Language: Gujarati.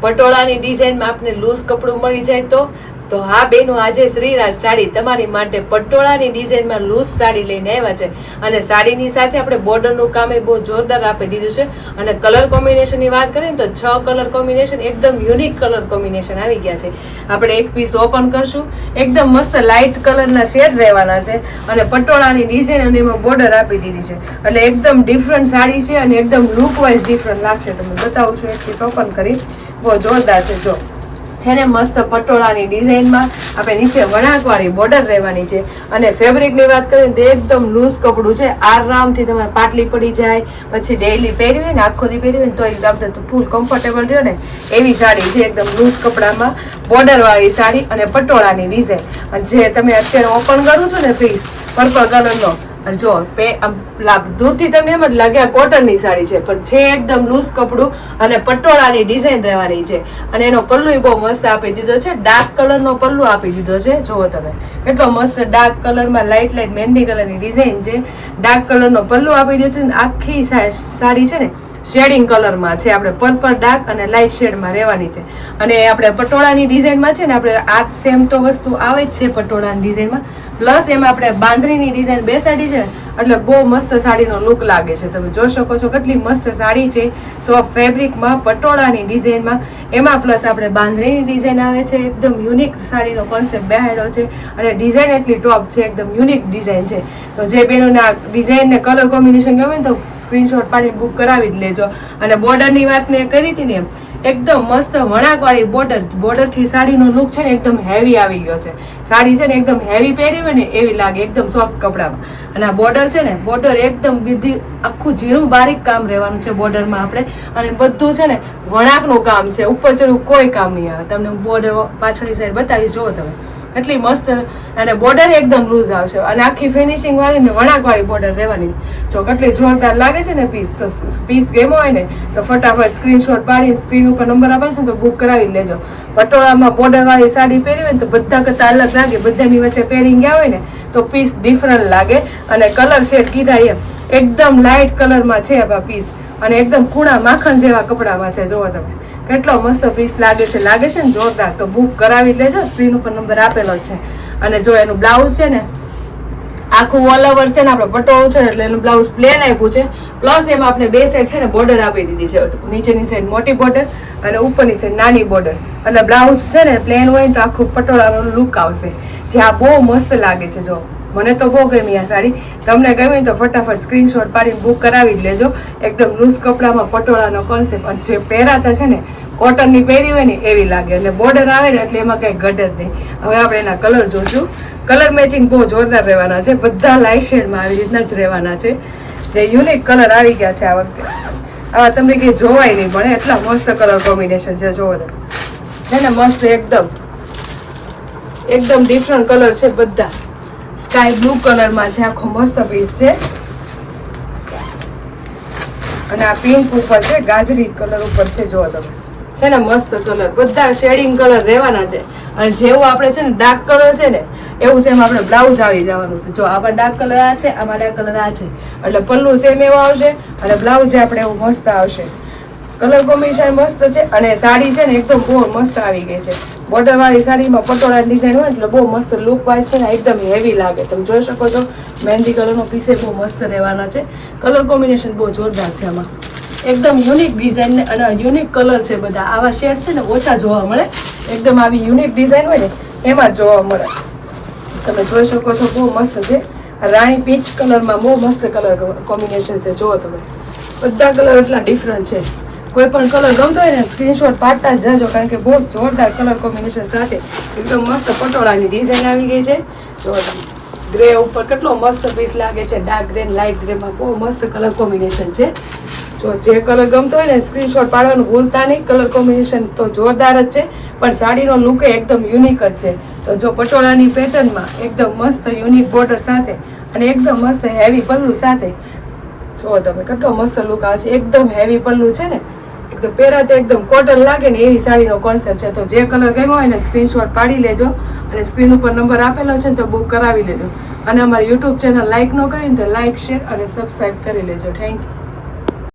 પટોળાની ડિઝાઇનમાં આપને લૂઝ કપડું મળી જાય તો તો હા, બેનો, આજે શ્રીરાજ સાડી તમારી માટે પટોળાની ડિઝાઇનમાં લૂઝ સાડી લઈને આવ્યા છે. અને સાડીની સાથે આપણે બોર્ડરનું કામ એ બહુ જોરદાર આપી દીધું છે. અને કલર કોમ્બિનેશનની વાત કરીએ તો છ કલર કોમ્બિનેશન એકદમ યુનિક કલર કોમ્બિનેશન આવી ગયા છે. આપણે એક પીસ ઓપન કરશું. એકદમ મસ્ત લાઇટ કલરના શેડ રહેવાના છે. અને પટોળાની ડિઝાઇન અને એમાં બોર્ડર આપી દીધી છે. એટલે એકદમ ડિફરન્ટ સાડી છે અને એકદમ લુક વાઇઝ ડિફરન્ટ લાગશે. તમને બતાવું છું, એક પીસ ઓપન કરી. બહુ જોરદાર છે, જો. છે મસ્ત પટોળાની ડિઝાઇનમાં આપણે નીચે વણાકવાળી બોર્ડર રહેવાની છે. અને ફેબ્રિકની વાત કરીએ તો એકદમ લૂઝ કપડું છે. આરામથી તમારે પાટલી પડી જાય, પછી ડેઈલી પહેરવી હોય ને આખો દી પહેરવી તો એકદમ આપણે ફૂલ કમ્ફર્ટેબલ રહ્યો ને. એવી સાડી છે એકદમ લૂઝ કપડામાં, બોર્ડરવાળી સાડી અને પટોળાની ડિઝાઇન જે તમે અત્યારે ઓપન કરું છો ને પીસ પર્પલ કલરનો અને જો, પે દૂરથી તમને એમ જ લાગે આ કોટનની સાડી છે, પણ છે એકદમ લૂઝ કપડું અને પટોળાની ડિઝાઇન રહેવાની છે. અને એનો પલ્લુ બહુ મસ્ત આપી દીધો છે. ડાર્ક કલરનો પલ્લુ આપી દીધો છે. જુઓ તમે એટલો મસ્ત ડાર્ક કલરમાં લાઇટ લાઇટ મહેંદી કલરની ડિઝાઇન છે. ડાર્ક કલરનો પલ્લુ આપી દીધો છે આખી સાડી છે ને શેડિંગ કલરમાં છે. આપણે પર્પલ ડાર્ક અને લાઇટ શેડમાં રહેવાની છે. અને આપણે પટોળાની ડિઝાઇનમાં છે ને આપણે આ સેમ તો વસ્તુ આવે જ છે પટોળાની ડિઝાઇનમાં પ્લસ એમાં આપણે બાંધણીની ડિઝાઇન બેસાડી છે. એટલે બહુ મસ્ત સાડીનો લુક લાગે છે. તમે જોઈ શકો છો કેટલી મસ્ત સાડી છે. સોફ્ટ ફેબ્રિકમાં, પટોળાની ડિઝાઇનમાં. એમાં પ્લસ આપણે બાંધણીની ડિઝાઇન આવે છે. એકદમ યુનિક સાડીનો કોન્સેપ્ટ બેહાડ્યો છે. અને ડિઝાઇન એટલી ટોપ છે. એકદમ યુનિક ડિઝાઇન છે. તો જે બેનોને ડિઝાઇન ને કલર કોમ્બિનેશન ગમે ને તો સ્ક્રીનશોટ પાડી બુક કરાવી જ લેજો. અને બોર્ડરની વાત મેં કરી હતી ને એમ. એકદમ મસ્ત વણાકવાળી બોર્ડર, બોર્ડરથી સાડીનો લુક છે ને એકદમ હેવી આવી ગયો છે. સાડી છે ને એકદમ હેવી પહેરી હોય ને એવી લાગે, એકદમ સોફ્ટ કપડામાં. અને આ બોર્ડર છે ને, બોર્ડર એકદમ બીજી આખું ઝીણું બારીક કામ રહેવાનું છે બોર્ડરમાં આપણે. અને બધું છે ને વણાકનું કામ છે, ઉપર ચડવું કોઈ કામ નહીં આવે. તમને બોર્ડર પાછળની સાઈડ બતાવી જુઓ તમે. એટલી મસ્ત અને બોર્ડર એકદમ લૂઝ આવશે અને આખી ફિનિશિંગ વાળી ને વણાક વાળી બોર્ડર રહેવાની. જો કેટલી જોરદાર લાગે છે ને પીસ તો પીસ ગેમો હોય ને, તો ફટાફટ સ્ક્રીનશોટ પાડી સ્ક્રીન ઉપર નંબર આપે છે તો બુક કરાવી લેજો. પટોળામાં બોર્ડર વાળી સાડી પહેરી હોય ને, તો બધા કરતા અલગ લાગે. બધાની વચ્ચે પહેરી ગયા હોય ને, તો પીસ ડિફરન્ટ લાગે. અને કલર શેડ કીધા એમ એકદમ લાઇટ કલરમાં છે આ પીસ અને એકદમ ખૂણા માખણ જેવા કપડામાં છે, જોવો તમે. કેટલો મસ્ત પીસ લાગે છે. લાગે છે ને જોરદાર? તો બુક કરાવી લેજો. સ્ક્રીન ઉપર નંબર આપેલો છે. અને જો એનું બ્લાઉઝ છે ને, આખું ઓલ ઓવર છે ને, આપણે પટોળું છે, એટલે એનું બ્લાઉઝ પ્લેન આપ્યું છે. પ્લસ એમાં આપણે બે સાઈડ છે ને બોર્ડર આપી દીધી છે. નીચેની સાઈડ મોટી બોર્ડર અને ઉપરની સાઈડ નાની બોર્ડર એટલે બ્લાઉઝ છે ને પ્લેન હોય તો આખું પટોળાનો લુક આવશે. જે આ બહુ મસ્ત લાગે છે, જો. મને તો બહુ ગમી આ સાડી. તમને ગમી તો ફટાફટ સ્ક્રીનશોટ પાડીને બુક કરાવી જ લેજો. એકદમ લૂઝ કપડામાં પટોળાનો કોન્સેપ્ટ અને જે પહેરાતા છે ને કોટનની પહેરી હોય ને, એવી લાગે. અને બોર્ડર આવે ને, એટલે એમાં કંઈ ઘટ જ નહીં. હવે આપણે એના કલર જોશું. કલર મેચિંગ બહુ જોરદાર રહેવાના છે. બધા લાઇટ શેડમાં આવી રીતના જ રહેવાના છે. જે યુનિક કલર આવી ગયા છે આ વખતે. આવા તમને કંઈ જોવાય નહીં મળે એટલા મસ્ત કલર કોમ્બિનેશન છે. જોવો ને. મસ્ત એકદમ. એકદમ ડિફરન્ટ કલર છે બધા. સ્કાય બ્લુ કલરમાં છે, આખો મસ્ત પીસ છે. અને આ પિંક ઉપર છે, ગાજરી કલર ઉપર છે જો તમે. છે ને મસ્ત કલર બધા શેડિંગ કલર રહેવાના છે. અને જેવું આપણે છે ને ડાર્ક કલર છે ને, એવું સેમ આપણે બ્લાઉઝ આવી જવાનું છે. જો આમાં ડાર્ક કલર આ છે, આમાં ડાર્ક કલર આ છે. એટલે પલ્લુ સેમ એવો આવશે, અને બ્લાઉઝ આપણે એવું મસ્ત આવશે. કલર કોમ્બિનેશન મસ્ત છે, અને સાડી છે ને એકદમ બહુ મસ્ત આવી ગઈ છે. બોર્ડર વાળી સાડીમાં પટોળા ડિઝાઇન હોય એટલે બહુ મસ્ત લુક વાઇઝ છે ને એકદમ હેવી લાગે. તમે જોઈ શકો છો, મહેંદી કલરનો પીસે બહુ મસ્ત રહેવાના છે. કલર કોમ્બિનેશન બહુ જોરદાર છે આમાં. એકદમ યુનિક ડિઝાઇન અને યુનિક કલર છે બધા. આવા શેડ છે ને ઓછા જોવા મળે. એકદમ આવી યુનિક ડિઝાઇન હોય ને, એમાં જ જોવા મળે. તમે જોઈ શકો છો, બહુ મસ્ત છે. રાણી પીચ કલરમાં બહુ મસ્ત કલર કોમ્બિનેશન છે. જુઓ તમે. બધા કલર એટલા ડિફરન્ટ છે. કોઈ પણ કલર ગમતો હોય ને સ્ક્રીનશોટ પાડતા જ જાજો, કારણ કે બહુ જોરદાર કલર કોમ્બિનેશન સાથે એકદમ મસ્ત પટોળાની ડિઝાઇન આવી ગઈ છે. જો ગ્રે ઉપર કેટલો મસ્ત પીસ લાગે છે ડાર્ક ગ્રે લાઇટ ગ્રેમાં બહુ મસ્ત કલર કોમ્બિનેશન છે. જો જે કલર ગમતો હોય ને સ્ક્રીનશોટ પાડવાનું ભૂલતા નહીં. કલર કોમ્બિનેશન તો જોરદાર જ છે, પણ સાડીનો લુક એકદમ યુનિક જ છે. તો જો પટોળાની પેટર્નમાં એકદમ મસ્ત યુનિક બોર્ડર સાથે અને એકદમ મસ્ત હેવી પલ્લુ સાથે, જો તમે કેટલો મસ્ત લુક આવે છે, એકદમ હેવી પલ્લુ છે ને એકદમ પહેરાતે એકદમ કોટન લાગે ને એવી સાડીનો કોન્સેપ્ટ છે. તો જે કલર ગમ્યો હોય ને સ્ક્રીનશોટ પાડી લેજો અને સ્ક્રીન ઉપર નંબર આપેલો છે ને તો બુક કરાવી લેજો. અને અમારી યુટ્યુબ ચેનલ લાઇક ન કરીને તો લાઇક શેર અને સબસ્ક્રાઈબ કરી લેજો. Thank you